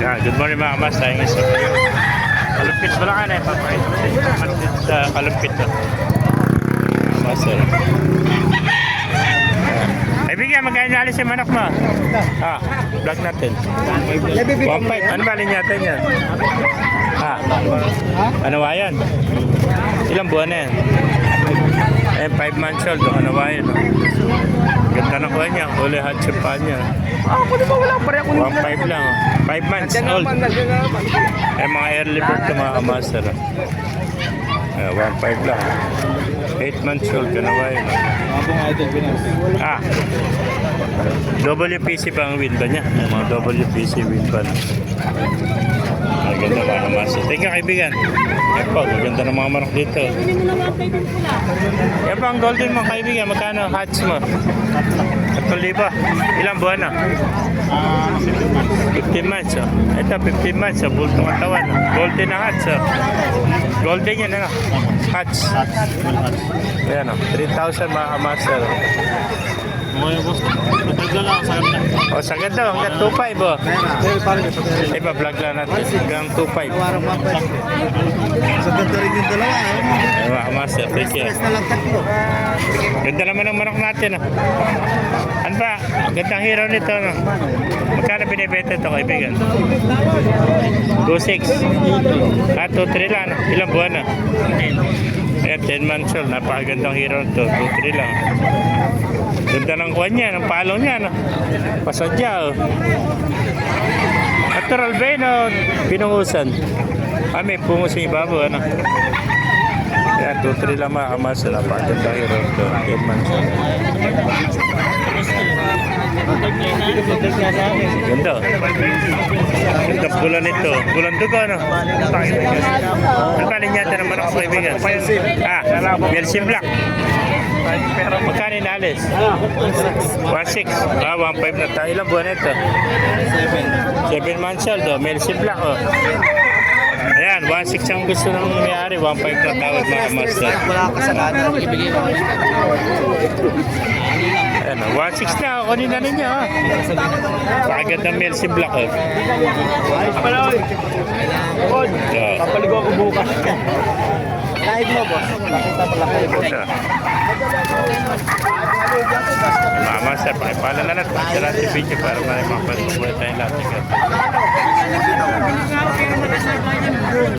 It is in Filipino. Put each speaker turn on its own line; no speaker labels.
Yeah, good morning mga mas. Tayo ngayon sa Kalumpit mo lang ka na eh. Papakita sa inyo. Malupit sa kalumpit to. Mas eh. Ay, bigyan, magkano alis yung manok mo? Ah, vlog natin. 1.5. Ano ba linyatan yan? Ah, ano ba yan? Ilang buwan na yan? Eh, 5 months old. Ano ba yan? Ganda na kuha niya. Huli hatchet pa niya.
Ah, pwede ba wala pa rin ako
1.5 lang. 5 months old.
nandiyan na naman.
Eh, mga early bird to mga kamaster. Eh, 1.5 lang. 8 months old ka na ba yun?
Abang idol, Pinas.
Ah, WPC pa ang win ba niya? Yung mga WPC win pa na. Ang ganda mga kamaster. Thank you kaibigan. Po, ganda ng mga manok dito. Yan pa ang golden mo kaibigan. Magkano hatch mo? 3,000. Ilang buwan na?
Ah,
15 months, oh. Ito, 15 months, oh. Bultong katawan, oh. Golden na hats, oh. Golden yan, ano? Hats. Ayan, oh. 3,000 mga kamaster.
Mga boss, matagla lang sa kanila.
O, sa ganda, oh. hanggang 2,500, oh.
Dahil parang ito.
Iba, vlog lang natin. Hanggang 2,500.
Parang mapa. Sa ganda rin yung dalawa. Eh.
Mga kamaster, thank you. Ganda naman ang manok natin, oh. Ano ba? Gandang hero nito, no? Magkano binibenta ito, kaibigan? 2,600. Ah, 2,300 lang? Ilang buwan na? Ayan, 10 months old. Napakagandang hero nito. 2,300 lang. Ganda ng kuwan niya, ng palo niya, no? Pasadya, oh. Natural ba yun, oh? Pinungusan. Ah, may pungos yung ibabaw, ano? Ayan, 2-3 lang mga kamas. Napakagandang hero nito. 10 months old. Ganda. oh. Ganda pula nito. Pulang dugo, ano? Ano ba niya ito naman ako kaibigan? Ah, Melsim Black. Magkano inalis? 1.6. Ah, 1.5 na tayo. Ilang buwan na ito? 7 months old, oh. Melsim Black, oh. Ayan, 1.6 ang gusto ng may-ari. 1.5 na tawad mga master.
Wala ka sa kanan. Ibigay mo.
Ayan, oh. 1.6 na. Kunin na ninyo, oh. Pakaganda ng Melsim Black, oh.
Ayos pala,
Yeah.
papaligo ako bukas. Kahit mo, boss. Nakita lang kayo,
sir, pakipala na natin. Pakipala natin video para may mga pagkukulit tayong lahat.